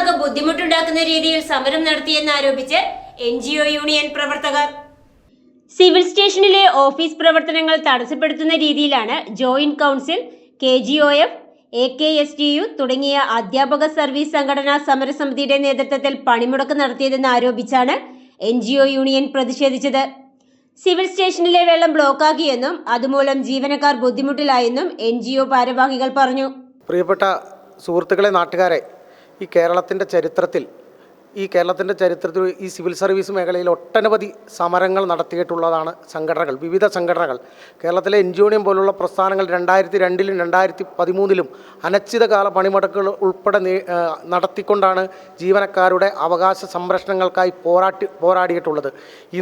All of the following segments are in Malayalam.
ജീവനക്കാർക്ക് ബുദ്ധിമുട്ടുണ്ടാക്കുന്ന രീതിയിൽ സമരം നടത്തിയെന്നാരോപിച്ച് എൻ ജി ഒ യൂണിയൻ പ്രവർത്തകർ. സിവിൽ സ്റ്റേഷനിലെ ഓഫീസ് പ്രവർത്തനങ്ങൾ തടസ്സപ്പെടുത്തുന്ന രീതിയിലാണ് joint council K G O F A K S T U തുടങ്ങിയ അധ്യാപക സർവീസ് സംഘടനാ സമരസമിതിയുടെ നേതൃത്വത്തിൽ പണിമുടക്ക് നടത്തിയതെന്ന് ആരോപിച്ചാണ് എൻ ജി ഒ യൂണിയൻ പ്രതിഷേധിച്ചത്. സിവിൽ സ്റ്റേഷനിലെ വെള്ളം ബ്ലോക്കാക്കിയെന്നും അതുമൂലം ജീവനക്കാർ ബുദ്ധിമുട്ടിലായെന്നും എൻ ജി ഒ ഭാരവാഹികൾ പറഞ്ഞു. പ്രിയപ്പെട്ട സുഹൃത്തുക്കളെ നാട്ടുകാരെ ഈ കേരളത്തിന്റെ ചരിത്രത്തിൽ ഈ കേരളത്തിന്റെ ചരിത്രത്തിൽ ഈ സിവിൽ സർവീസ് മേഖലയിൽ ഒട്ടനവധി സമരങ്ങൾ നടത്തിയിട്ടുള്ളതാണ് സംഘടനകൾ വിവിധ സംഘടനകൾ. കേരളത്തിലെ എൻ ജി യൂണിയൻ പോലുള്ള പ്രസ്ഥാനങ്ങൾ രണ്ടായിരത്തി രണ്ടിലും രണ്ടായിരത്തി പതിമൂന്നിലും അനിശ്ചിതകാല പണിമുടക്കുകൾ ഉൾപ്പെടെ നടത്തിക്കൊണ്ടാണ് ജീവനക്കാരുടെ അവകാശ സംരക്ഷണങ്ങൾക്കായി പോരാട്ടി പോരാടിയിട്ടുള്ളത്.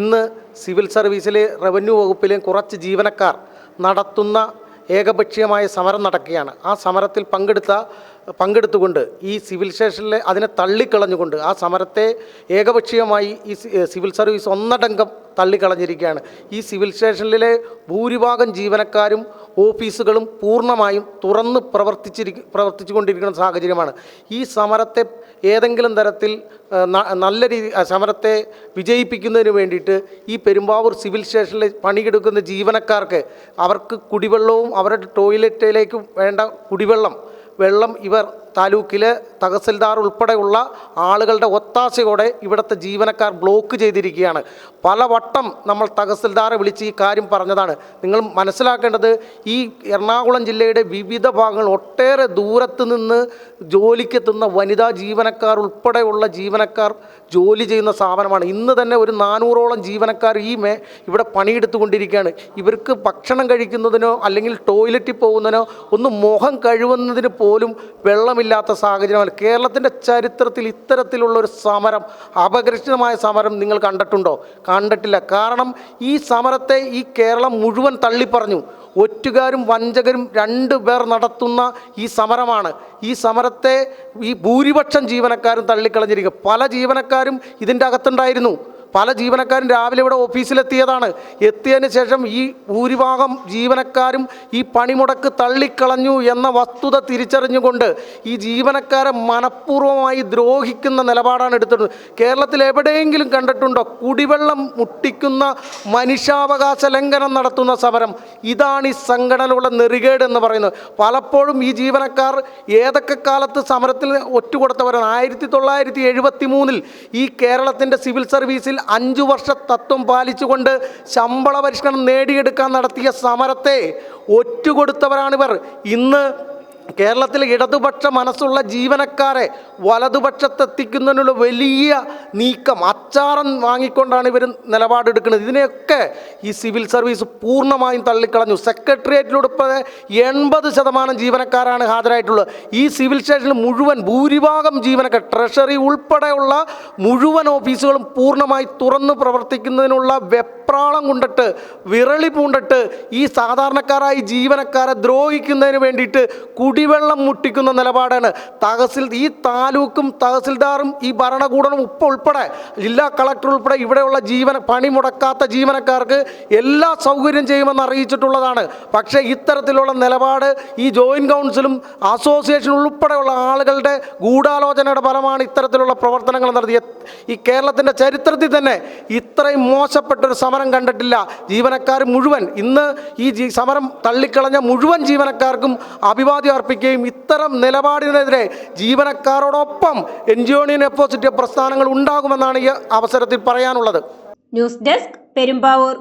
ഇന്ന് സിവിൽ സർവീസിലെ റവന്യൂ വകുപ്പിലെയും കുറച്ച് ജീവനക്കാർ നടത്തുന്ന ഏകപക്ഷീയമായ സമരം നടക്കുകയാണ്. ആ സമരത്തിൽ പങ്കെടുത്ത പങ്കെടുത്തുകൊണ്ട് ഈ സിവിൽ സ്റ്റേഷനിലെ അതിനെ തള്ളിക്കളഞ്ഞുകൊണ്ട് ആ സമരത്തെ ഏകപക്ഷീയമായി ഈ സിവിൽ സർവീസ് ഒന്നടങ്കം തള്ളിക്കളഞ്ഞിരിക്കുകയാണ്. ഈ സിവിൽ സ്റ്റേഷനിലെ ഭൂരിഭാഗം ജീവനക്കാരും ഓഫീസുകളും പൂർണമായും തുറന്ന് പ്രവർത്തിച്ചിരി പ്രവർത്തിച്ചുകൊണ്ടിരിക്കുന്ന സാഹചര്യമാണ്. ഈ സമരത്തെ ഏതെങ്കിലും തരത്തിൽ നല്ല രീതി സമരത്തെ വിജയിപ്പിക്കുന്നതിന് വേണ്ടിയിട്ട് ഈ പെരുമ്പാവൂർ സിവിൽ സ്റ്റേഷനിൽ പണിയെടുക്കുന്ന ജീവനക്കാർക്ക് അവർക്ക് കുടിവെള്ളവും അവരുടെ ടോയ്ലറ്റിലേക്ക് വേണ്ട കുടിവെള്ളം വെള്ളം ഇവർ താലൂക്കിലെ തഹസിൽദാർ ഉൾപ്പെടെയുള്ള ആളുകളുടെ ഒത്താശയോടെ ഇവിടുത്തെ ജീവനക്കാർ ബ്ലോക്ക് ചെയ്തിരിക്കുകയാണ്. പലവട്ടം നമ്മൾ തഹസിൽദാറെ വിളിച്ച് ഈ കാര്യം പറഞ്ഞതാണ്. നിങ്ങൾ മനസ്സിലാക്കേണ്ടത് ഈ എറണാകുളം ജില്ലയുടെ വിവിധ ഭാഗങ്ങൾ ഒട്ടേറെ ദൂരത്ത് നിന്ന് ജോലിക്കെത്തുന്ന വനിതാ ജീവനക്കാർ ഉൾപ്പെടെയുള്ള ജീവനക്കാർ ജോലി ചെയ്യുന്ന സ്ഥാപനമാണ്. ഇന്ന് തന്നെ ഒരു നാനൂറോളം ജീവനക്കാർ ഈ മേ ഇവിടെ പണിയെടുത്തുകൊണ്ടിരിക്കുകയാണ്. ഇവർക്ക് ഭക്ഷണം കഴിക്കുന്നതിനോ അല്ലെങ്കിൽ ടോയ്ലറ്റിൽ പോകുന്നതിനോ ഒന്ന് മുഖം കഴുകുന്നതിന് പോലും വെള്ളമില്ലാത്ത സാഹചര്യമാണ് കേരളത്തിന്റെ ചരിത്രത്തിൽ ഇത്തരത്തിലുള്ള ഒരു സമരം അപകർഷിതമായ സമരം നിങ്ങൾ കണ്ടിട്ടുണ്ടോ? കണ്ടിട്ടില്ല. കാരണം ഈ സമരത്തെ ഈ കേരളം മുഴുവൻ തള്ളിപ്പറഞ്ഞു. ഒറ്റുകാരും വഞ്ചകരും രണ്ട് പേർ നടത്തുന്ന ഈ സമരമാണ്. ഈ സമരത്തെ ഈ ഭൂരിപക്ഷം ജീവനക്കാരും തള്ളിക്കളഞ്ഞിരിക്കുക പല ജീവനക്കാരും ഇതിന്റെ അകത്തുണ്ടായിരുന്നു. പല ജീവനക്കാരും രാവിലെ ഇവിടെ ഓഫീസിലെത്തിയതാണ്. എത്തിയതിന് ശേഷം ഈ ഭൂരിഭാഗം ജീവനക്കാരും ഈ പണിമുടക്ക് തള്ളിക്കളഞ്ഞു എന്ന വസ്തുത തിരിച്ചറിഞ്ഞുകൊണ്ട് ഈ ജീവനക്കാരെ മനഃപൂർവമായി ദ്രോഹിക്കുന്ന നിലപാടാണ് എടുത്തിട്ടുള്ളത്. കേരളത്തിൽ എവിടെയെങ്കിലും കണ്ടിട്ടുണ്ടോ കുടിവെള്ളം മുട്ടിക്കുന്ന മനുഷ്യാവകാശ ലംഘനം നടത്തുന്ന സമരം? ഇതാണ് ഈ സംഘടനകളുടെ നെറികേട് എന്ന് പറയുന്നത്. പലപ്പോഴും ഈ ജീവനക്കാർ ഏതൊക്കെ കാലത്ത് സമരത്തിൽ ഒറ്റുകൊടുത്തവരാണ്? ആയിരത്തി തൊള്ളായിരത്തി എഴുപത്തി മൂന്നിൽ ഈ കേരളത്തിന്റെ സിവിൽ സർവീസിൽ അഞ്ചു വർഷ തത്വം പാലിച്ചുകൊണ്ട് ശമ്പള പരിഷ്കരണം നേടിയെടുക്കാൻ നടത്തിയ സമരത്തെ ഒറ്റുകൊടുത്തവരാണിവർ. ഇന്ന് കേരളത്തിലെ ഇടതുപക്ഷ മനസ്സുള്ള ജീവനക്കാരെ വലതുപക്ഷത്തെത്തിക്കുന്നതിനുള്ള വലിയ നീക്കം അച്ചാറം വാങ്ങിക്കൊണ്ടാണ് ഇവർ നിലപാടെടുക്കുന്നത്. ഇതിനെയൊക്കെ ഈ സിവിൽ സർവീസ് പൂർണമായും തള്ളിക്കളഞ്ഞു. സെക്രട്ടേറിയറ്റിലൂടെ എൺപത് ശതമാനം ജീവനക്കാരാണ് ഹാജരായിട്ടുള്ളത്. ഈ സിവിൽ സ്റ്റേഷനിൽ മുഴുവൻ ഭൂരിഭാഗം ജീവനക്കാർ ട്രഷറി ഉൾപ്പെടെയുള്ള മുഴുവൻ ഓഫീസുകളും പൂർണമായി തുറന്നു പ്രവർത്തിക്കുന്നതിനുള്ള വെപ്രാളം കൊണ്ടിട്ട് വിരളി പൂണ്ടിട്ട് ഈ സാധാരണക്കാരായി ജീവനക്കാരെ ദ്രോഹിക്കുന്നതിന് വേണ്ടിയിട്ട് കുടിവെള്ളം മുട്ടിക്കുന്ന നിലപാടാണ്. തഹസിൽ ഈ താലൂക്കും തഹസിൽദാറും ഈ ഭരണകൂടവും ഉപ്പ ഉൾപ്പെടെ ജില്ലാ കളക്ടർ ഉൾപ്പെടെ ഇവിടെയുള്ള ജീവന പണി മുടക്കാത്ത ജീവനക്കാർക്ക് എല്ലാ സൗകര്യം ചെയ്യുമെന്ന് അറിയിച്ചിട്ടുള്ളതാണ്. പക്ഷേ ഇത്തരത്തിലുള്ള നിലപാട് ഈ ജോയിന്റ് കൗൺസിലും അസോസിയേഷൻ ഉൾപ്പെടെയുള്ള ആളുകളുടെ ഗൂഢാലോചനയുടെ ഫലമാണ് ഇത്തരത്തിലുള്ള പ്രവർത്തനങ്ങൾ നടത്തിയ ഈ കേരളത്തിന്റെ ചരിത്രത്തിൽ തന്നെ ഇത്രയും മോശപ്പെട്ടൊരു സമരം കണ്ടിട്ടില്ല. ജീവനക്കാർ മുഴുവൻ ഇന്ന് ഈ സമരം തള്ളിക്കളഞ്ഞ മുഴുവൻ ജീവനക്കാർക്കും അഭിവാദ്യം അർപ്പിക്കുകയും ഇത്തരം നിലപാടിനെതിരെ ജീവനക്കാരോടൊപ്പം എൻ ജി ഒണിയൻ എപ്പോസിറ്റീവ് പ്രസ്ഥാനങ്ങൾ ഉണ്ടാകുമെന്നാണ് ഈ അവസരത്തിൽ പറയാനുള്ളത്. News desk Perumbavoor.